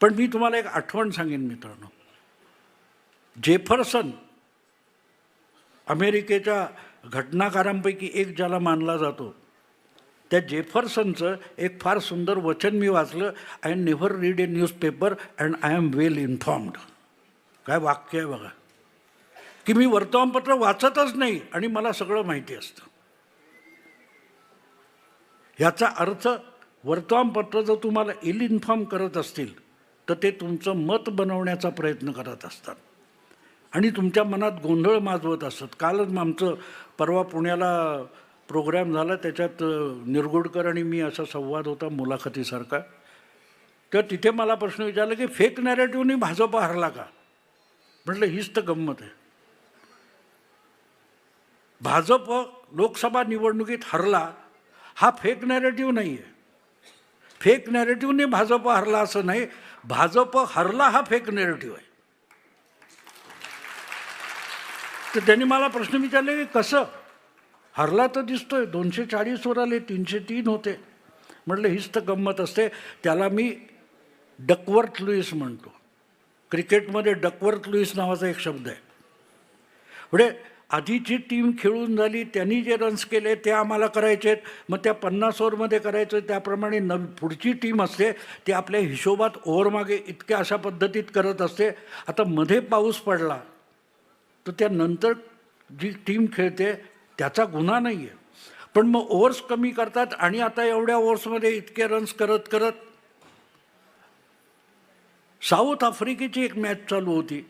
पण मी तुम्हाला एक आठवण सांगेन मित्रांनो. जेफरसन अमेरिकेच्या घटनाकारांपैकी एक ज्याला मानला जातो त्या जेफरसनचं एक फार सुंदर वचन मी वाचलं I never read a newspaper and I am well informed. काय वाक्य आहे बघा. की मी वर्तमानपत्र वाचतच नाही आणि मला सगळं माहिती असतं. याचा अर्थ वर्तमानपत्र जर तुम्हाला इल इन्फॉर्म करत असतील तर ते तुमचं मत बनवण्याचा प्रयत्न करत असतात. आणि तुमच्या मनात गोंधळ माजवत असतात. कालच आमचं परवा पुण्याला प्रोग्राम झाला त्याच्यात निरगुडकर आणि मी असा संवाद होता मुलाखतीसारखा. तर तिथे मला प्रश्न विचारला की फेक नॅरेटिव्हनी भाजप हरला का? म्हटलं हीच तर गंमत आहे. भाजप लोकसभा निवडणुकीत हरला हा फेक नॅरेटिव्ह नाही आहे फेक नॅरेटिव्हने भाजप हरला असं नाही भाजप हरला हा फेक नेरेटिव्ह आहे. तर त्यांनी मला प्रश्न विचारले की कसं? हरला तर दिसतोय दोनशे चाळीसवर आले तीनशे तीन होते. म्हटलं हीच तर गंमत असते. त्याला मी डकवर्थ लुईस म्हणतो. क्रिकेटमध्ये डकवर्थ लुईस नावाचा एक शब्द आहे. म्हणजे आधीची टीम खेळून झाली त्यांनी जे रन्स केले ते आम्हाला करायचे आहेत. मग त्या पन्नास ओव्हरमध्ये करायचं त्याप्रमाणे नव पुढची टीम असते ती आपल्या हिशोबात ओव्हरमागे इतक्या अशा पद्धतीत करत असते. आता मध्ये पाऊस पडला तर त्यानंतर जी टीम खेळते त्याचा गुन्हा नाही आहे पण मग ओव्हर्स कमी करतात आणि आता एवढ्या ओव्हर्समध्ये इतके रन्स करत करत साऊथ आफ्रिकेची एक मॅच चालू होती.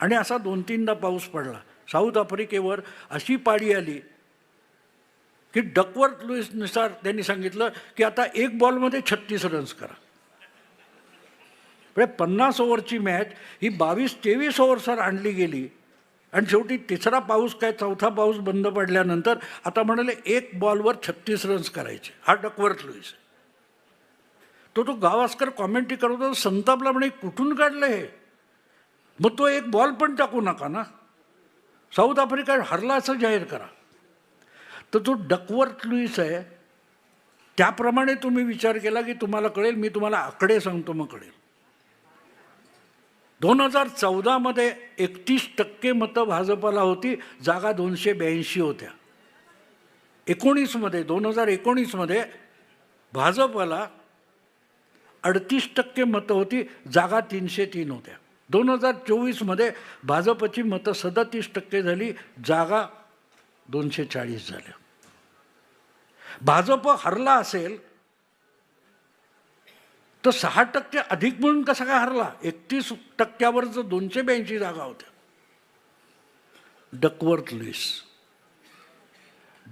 आणि असा दोन तीनदा पाऊस पडला. साऊथ आफ्रिकेवर अशी पाळी आली की डकवर्थ लुईसनुसार त्यांनी सांगितलं की आता एक बॉलमध्ये छत्तीस रन्स करा. म्हणजे पन्नास ओव्हरची मॅच ही बावीस तेवीस ओव्हर्सवर आणली गेली आणि शेवटी तिसरा पाऊस काय चौथा पाऊस बंद पडल्यानंतर आता म्हणाले एक बॉलवर छत्तीस रन्स करायचे. हा डकवर्थ लुईस. तो तो गावास्कर कॉमेंट्री करत होता संतापला म्हणे कुठून काढलं हे? मग तो एक बॉल पण टाकू नका ना? साऊथ आफ्रिका हरला असं जाहीर करा. तर जो डकवर्थ लुईस आहे त्याप्रमाणे तुम्ही विचार केला की तुम्हाला कळेल मी तुम्हाला आकडे सांगतो मग कळेल. दोन हजार चौदामध्ये एकतीस टक्के मतं भाजपला होती जागा दोनशे ब्याऐंशी होत्या. एकोणीसमध्ये दोन हजार एकोणीसमध्ये भाजपला अडतीस टक्के मतं होती जागा तीनशे तीन होत्या. दोन हजार चोवीसमध्ये भाजपची मतं सदतीस टक्के झाली जागा दोनशे चाळीस झाल्या. भाजप हरला असेल तर सहा टक्के अधिक म्हणून कसा काय हरला? एकतीस टक्क्यावर जर दोनशे ब्याऐंशी जागा होत्या. Duckworth Lewis.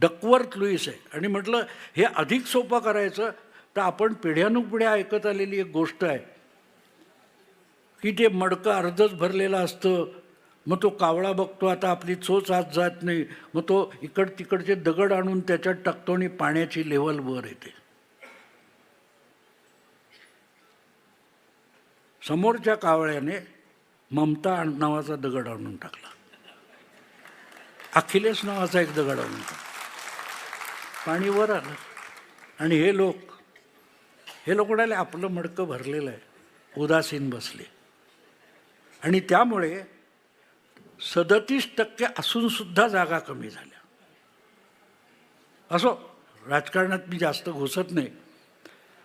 डकवर्थ लुईस आहे. आणि म्हटलं हे अधिक सोपं करायचं तर आपण पिढ्यानुपिढ्या ऐकत आलेली एक गोष्ट आहे. की ते मडकं अर्धच भरलेलं असतं मग तो कावळा बघतो आता आपली चोच आत जात नाही मग तो इकड तिकडचे दगड आणून त्याच्यात टाकतो आणि पाण्याची लेवल वर येते. समोरच्या कावळ्याने ममता नावाचा दगड आणून टाकला. अखिलेश नावाचा एक दगड आणून टाकला. पाणी वर आलं. आणि हे लोक हे लोक म्हणाले आपलं मडकं भरलेलं आहे. उदासीन बसले. आणि त्यामुळे सदतीस टक्के असूनसुद्धा जागा कमी झाल्या. असो राजकारणात मी जास्त घुसत नाही.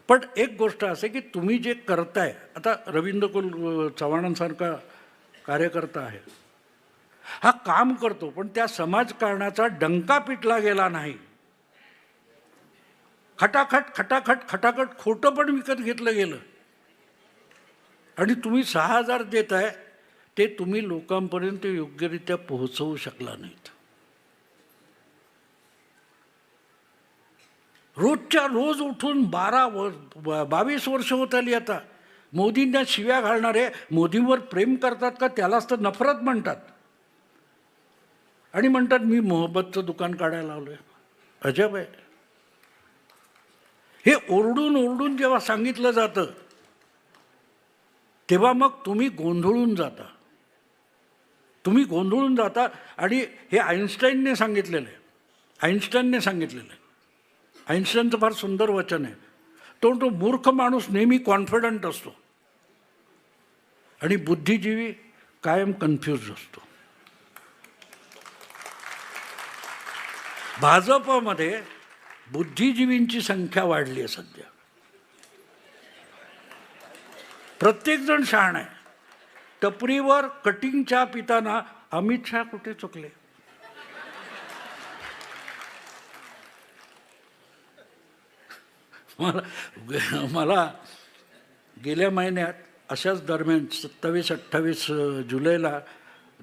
पण एक गोष्ट असे की तुम्ही जे करताय आता रवींद्र कुल चव्हाणांसारखा कार्यकर्ता आहे. हा काम करतो पण त्या समाजकारणाचा डंका पिटला गेला नाही. खटाखट खटाखट खटाखट खोटं पण विकत घेतलं गेलं. आणि तुम्ही सहा हजार देत आहे ते तुम्ही लोकांपर्यंत योग्यरित्या पोहोचवू शकला नाहीत. रोजच्या रोज उठून बारा वर बावीस वर्ष होत आली आता. मोदींना शिव्या घालणारे मोदींवर प्रेम करतात का त्यालाच तर नफरत म्हणतात. आणि म्हणतात मी मोहब्बतचं दुकान काढायला लावलंय. अजब आहे. हे ओरडून ओरडून जेव्हा सांगितलं जातं तेव्हा मग तुम्ही गोंधळून जाता. तुम्ही गोंधळून जाता आणि हे आईन्स्टाईनने सांगितलेलं आहे. आईन्स्टाईनने सांगितलेलं आहे. आईन्स्टाईनचं फार सुंदर वचन आहे. तो तो मूर्ख माणूस नेहमी कॉन्फिडंट असतो. आणि बुद्धिजीवी कायम कन्फ्यूज असतो. भाजपमध्ये बुद्धिजीवींची संख्या वाढली आहे सध्या. प्रत्येकजण शहाण आहे. टपरीवर कटिंग चहा पिताना अमित शहा कुठे चुकले? मला मला गेल्या महिन्यात अशाच दरम्यान सत्तावीस अठ्ठावीस जुलैला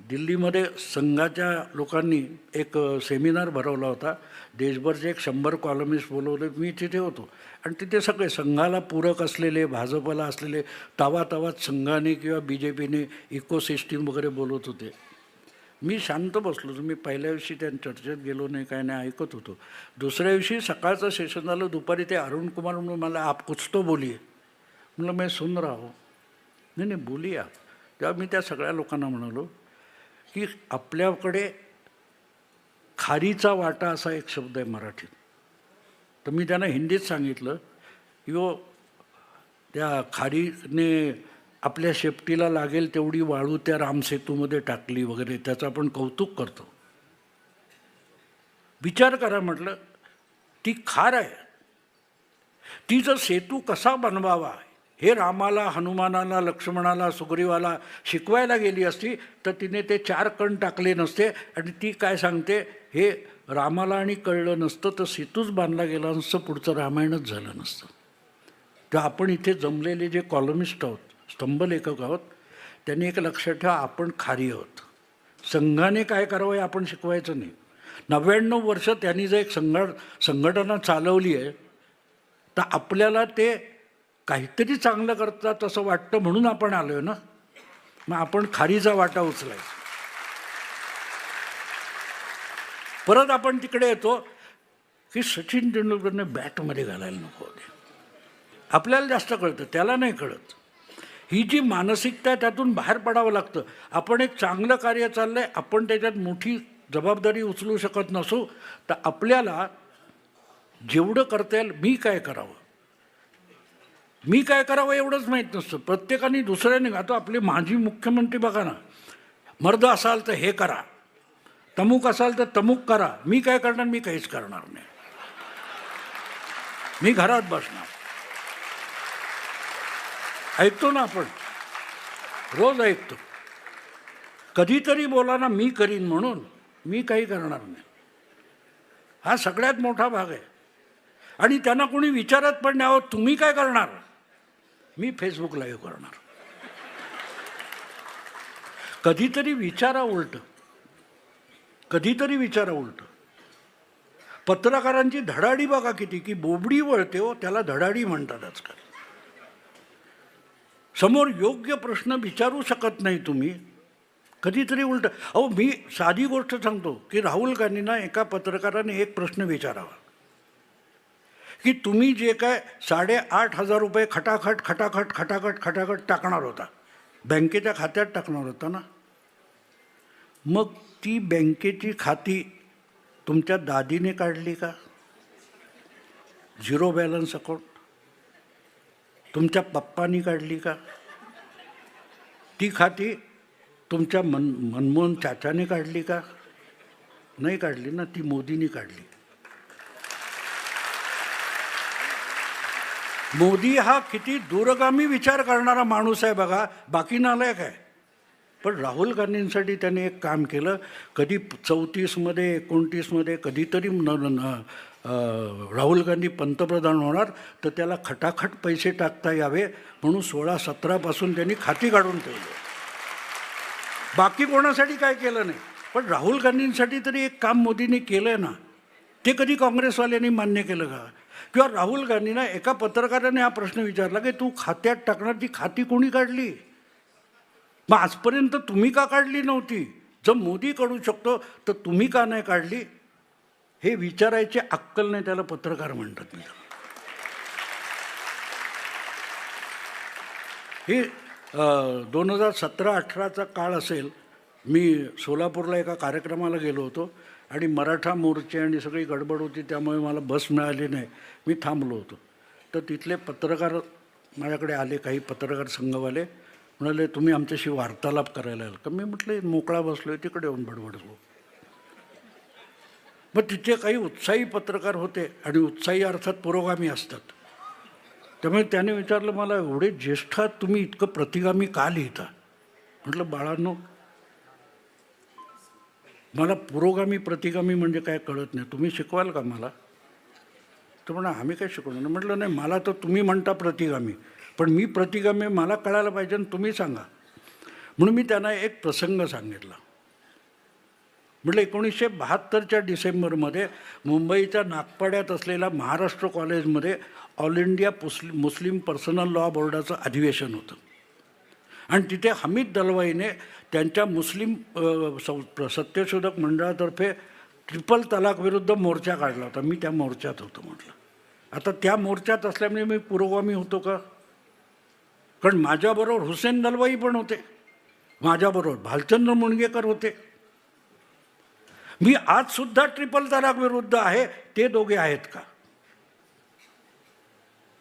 दिल्लीमध्ये संघाच्या लोकांनी एक सेमिनार भरवला होता. देशभरचे एक शंभर कॉलमिस्ट बोलवले. मी तिथे होतो. आणि तिथे सगळे संघाला पूरक असलेले भाजपला असलेले तावा तावात संघाने किंवा बी जे पीने इकोसिस्टीम वगैरे बोलत होते. मी शांत बसलो होतो. मी पहिल्या दिवशी त्या चर्चेत गेलो नाही काय नाही ऐकत होतो. दुसऱ्या दिवशी सकाळचं सेशन झालं. दुपारी ते अरुण कुमार म्हणून मला आप कुछ तो बोलिये. म्हणलं मी सुन राहो नाही नाही बोलिया तेव्हा मी त्या सगळ्या लोकांना म्हणालो की आपल्याकडे खारीचा वाटा असा एक शब्द आहे मराठीत. तर मी त्यांना हिंदीत सांगितलं की त्या खारीने आपल्या शेपटीला लागेल तेवढी वाळू त्या रामसेतूमध्ये टाकली वगैरे त्याचं आपण कौतुक करतो. विचार करा म्हटलं ती खार आहे. तिचा सेतू कसा बनवावा हे रामाला हनुमानाला लक्ष्मणाला सुग्रीवाला शिकवायला गेली असती तर तिने ते चार कण टाकले नसते. आणि ती काय सांगते हे रामाला आणि कळलं नसतं तर सेतूच बांधला गेला नसतं पुढचं रामायणच झालं नसतं. तर आपण इथे जमलेले जे कॉलमिस्ट आहोत स्तंभलेखक आहोत त्यांनी एक लक्षात ठेवा आपण खारी आहोत. संघाने काय करावं हे आपण शिकवायचं नाही. नव्याण्णव वर्ष त्यांनी जर एक संघ संघटना चालवली आहे तर आपल्याला ते काहीतरी चांगलं करतात असं वाटतं म्हणून आपण आलो आहे ना? मग आपण खारीचा वाटा उचलायचा परत आपण तिकडे येतो की सचिन तेंडुलकरने बॅटमध्ये घालायला नको होते. आपल्याला जास्त कळतं त्याला नाही कळत. ही जी मानसिकता आहे त्यातून बाहेर पडावं लागतं. आपण एक चांगलं कार्य चाललं आहे आपण त्याच्यात मोठी जबाबदारी उचलू शकत नसू तर आपल्याला जेवढं करता येईल मी काय करावं? मी काय करावं एवढंच माहीत नसतं. प्रत्येकाने दुसऱ्याने आता आपले माजी मुख्यमंत्री बघा ना. मर्द असाल तर हे करा. तमुक असाल तर तमुक करा. मी काय करणार? मी काहीच करणार नाही. मी घरात बसणार. ऐकतो ना आपण. रोज ऐकतो. कधीतरी बोला ना मी करीन म्हणून. मी काही करणार नाही. हा सगळ्यात मोठा भाग आहे. आणि त्यांना कोणी विचारत पण नाही आहोत तुम्ही काय करणार? मी फेसबुक लाईव्ह करणार. कधीतरी विचारा उलट. कधीतरी विचारा उलट. पत्रकारांची धडाडी बघा किती की बोबडी वळते हो त्याला धडाडी म्हणतात आजकाल. समोर योग्य प्रश्न विचारू शकत नाही तुम्ही. कधीतरी उलट. अहो मी साधी गोष्ट सांगतो की राहुल गांधींना एका पत्रकाराने एक प्रश्न विचारावा. की तुम्ही जे काय साडेआठ हजार रुपये खटाखट खटाखट खटाखट खटाखट टाकणार होता. बँकेच्या खात्यात टाकणार होता ना. मग ती बँकेची खाती तुमच्या दादीने काढली का? Zero balance account. तुमच्या पप्पानी काढली का? ती खाती तुमच्या मन मनमोहन चाचाने काढली का? नाही काढली ना ती मोदींनी काढली. मोदी हा किती दूरगामी विचार करणारा माणूस आहे बघा बाकी नालायक आहे. पण राहुल गांधींसाठी त्यांनी एक काम केलं कधी चौतीसमध्ये एकोणतीसमध्ये कधीतरी न न राहुल गांधी पंतप्रधान होणार तर त्याला खटाखट पैसे टाकता यावे म्हणून सोळा सतरापासून त्यांनी खाती काढून ठेवली. बाकी कोणासाठी काय केलं नाही. पण राहुल गांधींसाठी तरी एक काम मोदींनी केलं आहे ना. ते कधी काँग्रेसवाल्यांनी मान्य केलं का? किंवा राहुल गांधींना एका पत्रकाराने हा प्रश्न विचारला की तू खात्यात टाकणार ती खाती कोणी काढली? मग आजपर्यंत तुम्ही का काढली नव्हती? जर मोदी काढू शकतो तर तुम्ही का नाही काढली? हे विचारायची अक्कल नाही त्याला पत्रकार म्हणतात. मी हे दोन हजार सतरा अठराचा काळ असेल. मी सोलापूरला एका कार्यक्रमाला गेलो होतो. आणि मराठा मोर्चे आणि सगळी गडबड होती त्यामुळे मला बस मिळाली नाही. मी थांबलो होतो. तर तिथले पत्रकार माझ्याकडे आले काही पत्रकार संघवाले. म्हणाले तुम्ही आमच्याशी वार्तालाप करायला आला का? मी म्हटलं मोकळा बसलो आहे तिकडे येऊन बडबडलो मग तिथे काही उत्साही पत्रकार होते आणि उत्साही अर्थात पुरोगामी असतात. त्यामुळे त्याने विचारलं मला एवढे ज्येष्ठात तुम्ही इतकं प्रतिगामी का लिहिता? म्हटलं बाळांनो मला पुरोगामी प्रतिगामी म्हणजे काय कळत नाही. तुम्ही शिकवाल का मला? तर म्हणा आम्ही काय शिकवणार नाही. म्हटलं नाही मला तर तुम्ही म्हणता प्रतिगामी. पण मी प्रतिगामी मला कळायला पाहिजे आणि तुम्ही सांगा. म्हणून मी त्यांना एक प्रसंग सांगितला. म्हटलं एकोणीसशे बहात्तरच्या डिसेंबरमध्ये मुंबईच्या नागपाड्यात असलेल्या महाराष्ट्र कॉलेजमध्ये ऑल इंडिया पुस्लि मुस्लिम पर्सनल लॉ बोर्डाचं अधिवेशन होतं. आणि तिथे हमीद दलवाईने त्यांच्या मुस्लिम सौ- सत्यशोधक मंडळातर्फे ट्रिपल तलाक विरुद्ध मोर्चा काढला होता. मी त्या मोर्चात होतो म्हटलं. आता त्या मोर्चात असल्यामुळे मी पुरोगामी होतो का? कारण माझ्याबरोबर हुसेन दलवाई पण होते. माझ्याबरोबर भालचंद्र मुणगेकर होते. मी आजसुद्धा ट्रिपल तलाक विरुद्ध आहे. ते दोघे आहेत का?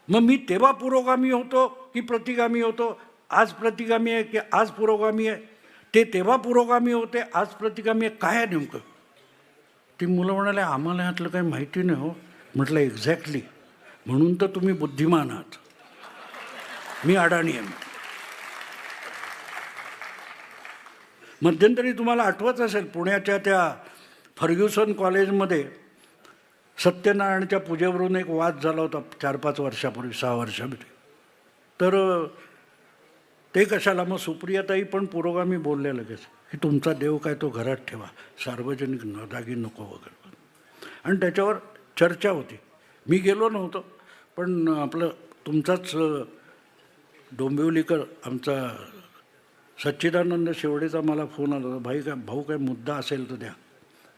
मग मी तेव्हा पुरोगामी होतो की प्रतिगामी होतो? आज प्रतिगामी आहे की आज पुरोगामी आहे? ते तेव्हा पुरोगामी होते आज प्रतिगामी आहे. काय आहे नेमकं? ती मुलं म्हणाले आम्हाला ह्यातलं काही माहिती नाही हो. म्हटलं एक्झॅक्टली म्हणून तर तुम्ही बुद्धिमान आहात. मी अडाणी आहे. मध्यंतरी तुम्हाला आठवत असेल पुण्याच्या त्या फर्ग्युसन कॉलेजमध्ये सत्यनारायणच्या पूजेवरून एक वाद झाला होता चार पाच वर्षापूर्वी सहा वर्षापूर्वी. तर ते कशाला? मग सुप्रियाताई पण पुरोगामी बोलल्या लगेच की तुमचा देव काय तो घरात ठेवा सार्वजनिक नदागी नको वगैरे. आणि त्याच्यावर चर्चा होती. मी गेलो नव्हतो पण आपलं तुमचाच डोंबिवलीकर आमचा सच्चिदानंद शेवडेचा मला फोन आला होता भाई काय भाऊ काय मुद्दा असेल तर द्या.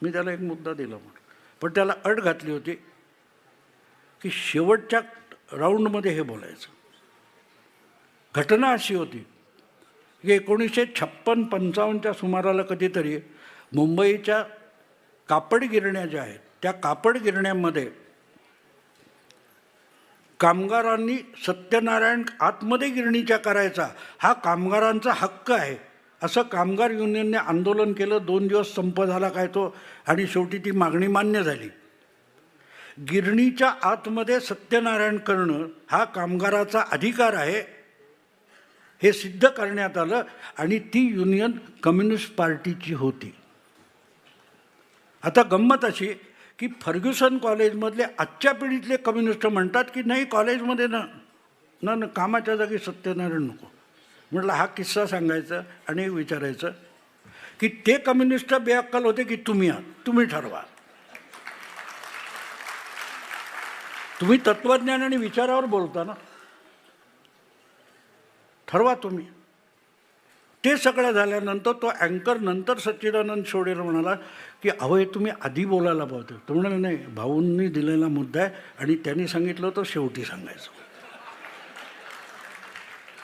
मी त्याला एक मुद्दा दिला म्हणून. पण त्याला अट घातली होती की शेवटच्या राऊंडमध्ये हे बोलायचं. घटना अशी होती. की एकोणीसशे छप्पन पंचावन्नच्या सुमाराला कधीतरी मुंबईच्या कापड गिरण्या ज्या आहेत त्या कापड गिरण्यामध्ये कामगारांनी सत्यनारायण आतमध्ये गिरणीच्या करायचा हा कामगारांचा हक्क आहे. असं कामगार युनियनने आंदोलन केलं दोन दिवस संप झाला काय तो आणि शेवटी ती मागणी मान्य झाली. गिरणीच्या आतमध्ये सत्यनारायण करणं हा कामगाराचा अधिकार आहे हे सिद्ध करण्यात आलं आणि ती युनियन कम्युनिस्ट पार्टीची होती. आता गंमत अशी की फर्ग्युसन कॉलेजमधले आजच्या पिढीतले कम्युनिस्ट म्हणतात की नाही कॉलेजमध्ये ना ना ना कामाच्या जागी सत्यनारायण नको. म्हटलं हा किस्सा सांगायचा आणि विचारायचं की ते कम्युनिस्ट बेअक्कल होते की तुम्ही आहात तुम्ही ठरवा. तुम्ही तत्वज्ञान आणि विचारावर बोलता ना. ठरवा तुम्ही. ते सगळं झाल्यानंतर तो अँकर नंतर सच्चिदानंद शेवडेला म्हणाला की अहो हे तुम्ही आधी बोलायला पाहतो तो म्हणाला नाही भाऊंनी दिलेला मुद्दा आहे आणि त्यांनी सांगितलं तर शेवटी सांगायचं.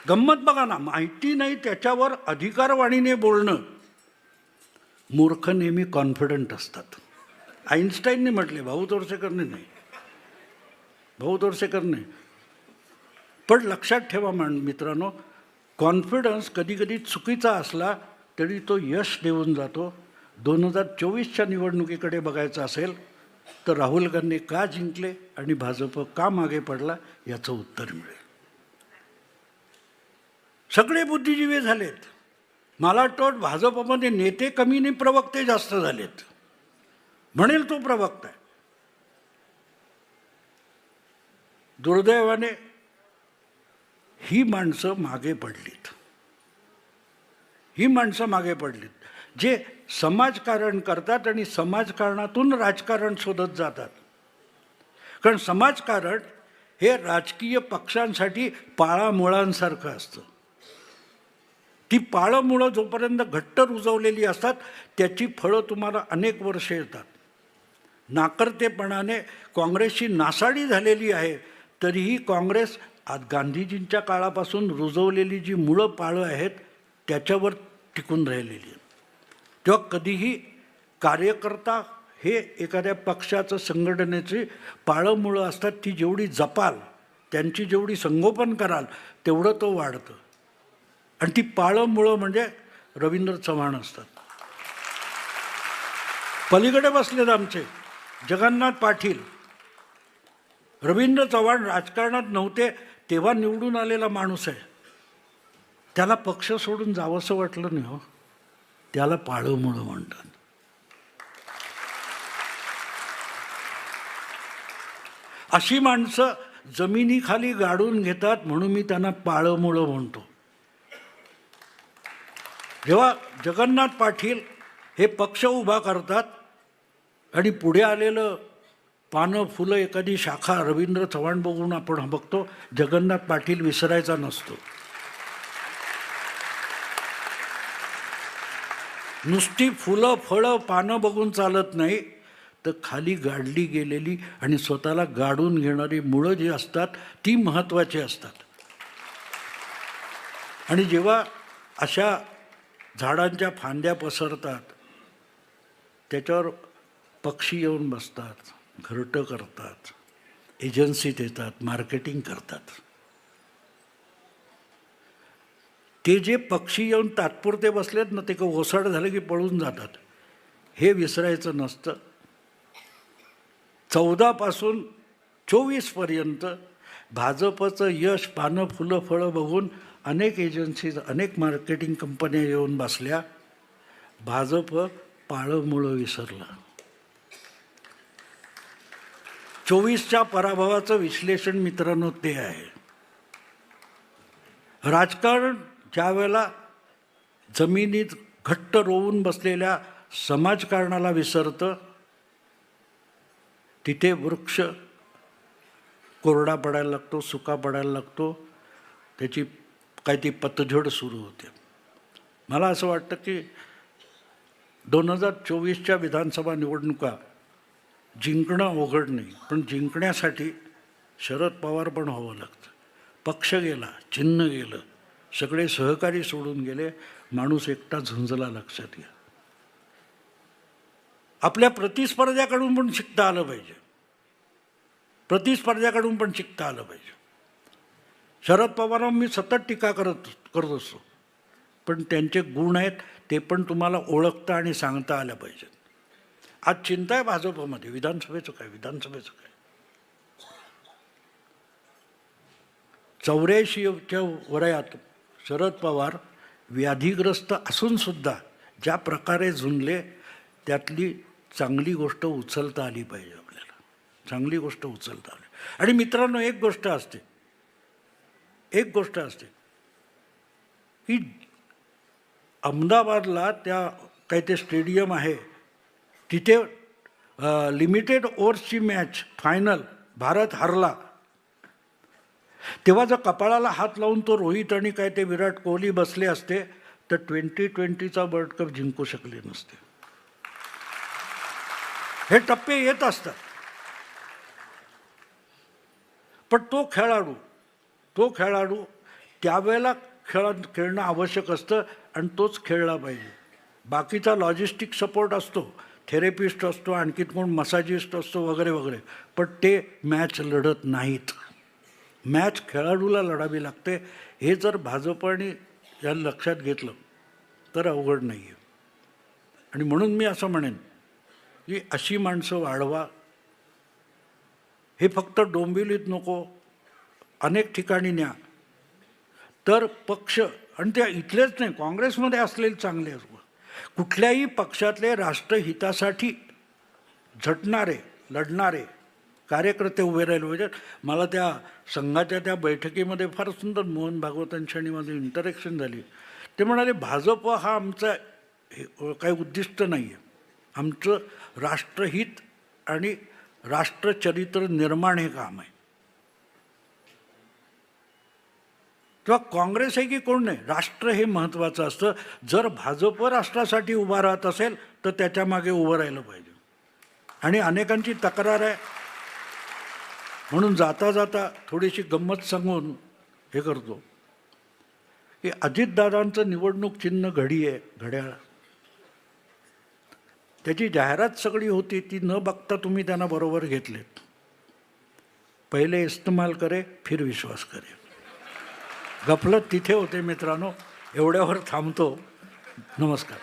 गंमत बघा ना माहिती नाही त्याच्यावर अधिकारवाणीने बोलणं. मूर्ख नेहमी कॉन्फिडंट असतात. आईन्स्टाईनने म्हटले भाऊ तोरसेकरने नाही. भाऊ तोरसेकरने पण लक्षात ठेवा मान मित्रांनो कॉन्फिडन्स कधीकधी चुकीचा असला तरी तो यश देऊन जातो. दोन हजार चोवीसच्या निवडणुकीकडे बघायचं असेल तर राहुल गांधी का जिंकले आणि भाजप का मागे पडला याचं उत्तर मिळेल. सगळे बुद्धिजीवी झालेत. मला वाटतं भाजपमध्ये नेते कमी नाही प्रवक्ते जास्त झालेत. म्हणेल तो प्रवक्ता आहे. दुर्दैवाने ही माणसं मागे पडलीत. ही माणसं मागे पडलीत. जे समाजकारण करतात आणि समाजकारणातून राजकारण शोधत जातात. कारण समाजकारण हे राजकीय पक्षांसाठी पाळामुळांसारखं असतं. ती पाळंमुळं जोपर्यंत घट्ट रुजवलेली असतात त्याची फळं तुम्हाला अनेक वर्षे येतात. नाकर्तेपणाने काँग्रेसची नासाडी झालेली आहे तरीही काँग्रेस आज गांधीजींच्या काळापासून रुजवलेली जी मुळं पाळं आहेत त्याच्यावर टिकून राहिलेली आहे तेव्हा कधीही कार्यकर्ता हे एखाद्या पक्षाचं संघटनेची पाळं मुळं असतात ती जेवढी जपाल त्यांची जेवढी संगोपन कराल तेवढं तो वाढतं. आणि ती पाळं मुळं म्हणजे रवींद्र चव्हाण असतात. पलीकडे बसलेत आमचे जगन्नाथ पाटील. रवींद्र चव्हाण राजकारणात नव्हते तेव्हा निवडून आलेला माणूस आहे. त्याला पक्ष सोडून जावंसं वाटलं नाही हो. त्याला पाळंमोळं म्हणतात. अशी माणसं जमिनीखाली गाडून घेतात म्हणून मी त्यांना पाळमुळं म्हणतो. जेव्हा जगन्नाथ पाटील हे पक्ष उभा करतात आणि पुढे आलेलं पानं फुलं एखादी शाखा रवींद्र चव्हाण बघून आपण बघतो. जगन्नाथ पाटील विसरायचा नसतो. नुसती फुलं फळं पानं बघून चालत नाही तर खाली गाडली गेलेली आणि स्वतःला गाडून घेणारी मुळं जी असतात ती महत्त्वाची असतात. आणि जेव्हा अशा झाडांच्या फांद्या पसरतात त्याच्यावर पक्षी येऊन बसतात. घरटं करतात एजन्सीत येतात मार्केटिंग करतात. ते जे पक्षी येऊन तात्पुरते बसलेत ना ते का ओसाड झालं की पळून जातात हे विसरायचं नसतं. चौदापासून चोवीसपर्यंत भाजपचं यश पानं फुलं फळं बघून अनेक एजन्सीज अनेक मार्केटिंग कंपन्या येऊन बसल्या. भाजप पाळंमुळं विसरलं. चोवीसच्या पराभवाचं विश्लेषण मित्रांनो ते आहे. राजकारण ज्या वेळेला जमिनीत घट्ट रोवून बसलेल्या समाजकारणाला विसरतं तिथे वृक्ष कोरडा पडायला लागतो सुका पडायला लागतो त्याची काही ती पतझड सुरू होते. मला असं वाटतं की दोन हजार चोवीसच्या विधानसभा निवडणुका जिंकणं अवघड नाही पण जिंकण्यासाठी शरद पवार पण व्हावं लागतं. पक्ष गेला चिन्ह गेलं सगळे सहकारी सोडून गेले माणूस एकटा झुंजला लक्षात घ्या. आपल्या प्रतिस्पर्ध्याकडून पण शिकता आलं पाहिजे. प्रतिस्पर्ध्याकडून पण शिकता आलं पाहिजे. शरद पवारांवर मी सतत टीका करत करत असतो. पण त्यांचे गुण आहेत ते पण तुम्हाला ओळखता आणि सांगता आल्या पाहिजेत. आज चिंता आहे भाजपमध्ये. विधानसभेचं काय? विधानसभेचं काय? चौऱ्याऐंशीच्या वयात शरद पवार व्याधीग्रस्त असूनसुद्धा ज्या प्रकारे झुंजले त्यातली चांगली गोष्ट उचलता आली पाहिजे आपल्याला. चांगली गोष्ट उचलता आली. आणि मित्रांनो एक गोष्ट असते. एक गोष्ट असते. की अहमदाबादला त्या काही ते स्टेडियम आहे तिथे लिमिटेड ओव्हर्सची मॅच फायनल भारत हरला. तेव्हा जर कपाळाला हात लावून तो रोहित आणि काय ते विराट कोहली बसले असते तर ट्वेंटी ट्वेंटीचा वर्ल्ड कप जिंकू शकले नसते. हे टप्पे येत असतात. पण तो खेळाडू तो खेळाडू त्यावेळेला खेळ खेळणं आवश्यक असतं आणि तोच खेळला पाहिजे. बाकीचा लॉजिस्टिक सपोर्ट असतो. थेरपिस्ट असतो आणखी कोण मसाजिस्ट असतो वगैरे वगैरे. पण ते मॅच लढत नाहीत. मॅच खेळाडूला लढावी लागते. हे जर भाजपाने या लक्षात घेतलं तर अवघड नाही आहे आणि म्हणून मी असं म्हणेन की अशी माणसं वाढवा. हे फक्त डोंबिवलीत नको अनेक ठिकाणी न्या. तर पक्ष आणि त्या इथलेच नाही काँग्रेसमध्ये असलेले चांगले असो कुठल्याही पक्षातले राष्ट्रहितासाठी झटणारे लढणारे कार्यकर्ते उभे राहिले पाहिजेत. मला त्या संघाच्या त्या बैठकीमध्ये फार सुंदर मोहन भागवतांशी आणि माझं इंटरॅक्शन झाली. ते म्हणाले भाजप हा आमचा हे- काही उद्दिष्ट नाही आहे आमचं राष्ट्रहित आणि राष्ट्रचरित्र निर्माण हे काम आहे. किंवा काँग्रेस आहे की कोण नाही राष्ट्र हे महत्त्वाचं असतं. जर भाजप राष्ट्रासाठी उभा राहत असेल तर त्याच्यामागे उभं राहिलं पाहिजे. आणि अनेकांची तक्रार आहे. म्हणून जाता जाता थोडीशी गंमत सांगून हे करतो. की अजितदादांचं निवडणूक चिन्ह घडी आहे घड्याळ. त्याची जाहिरात सगळी होती ती न बघता तुम्ही त्यांना बरोबर घेतलेत. पहिले इस्तेमाल करे फिर विश्वास करे. गफलत तिथे होते मित्रांनो. एवढ्यावर थांबतो. नमस्कार.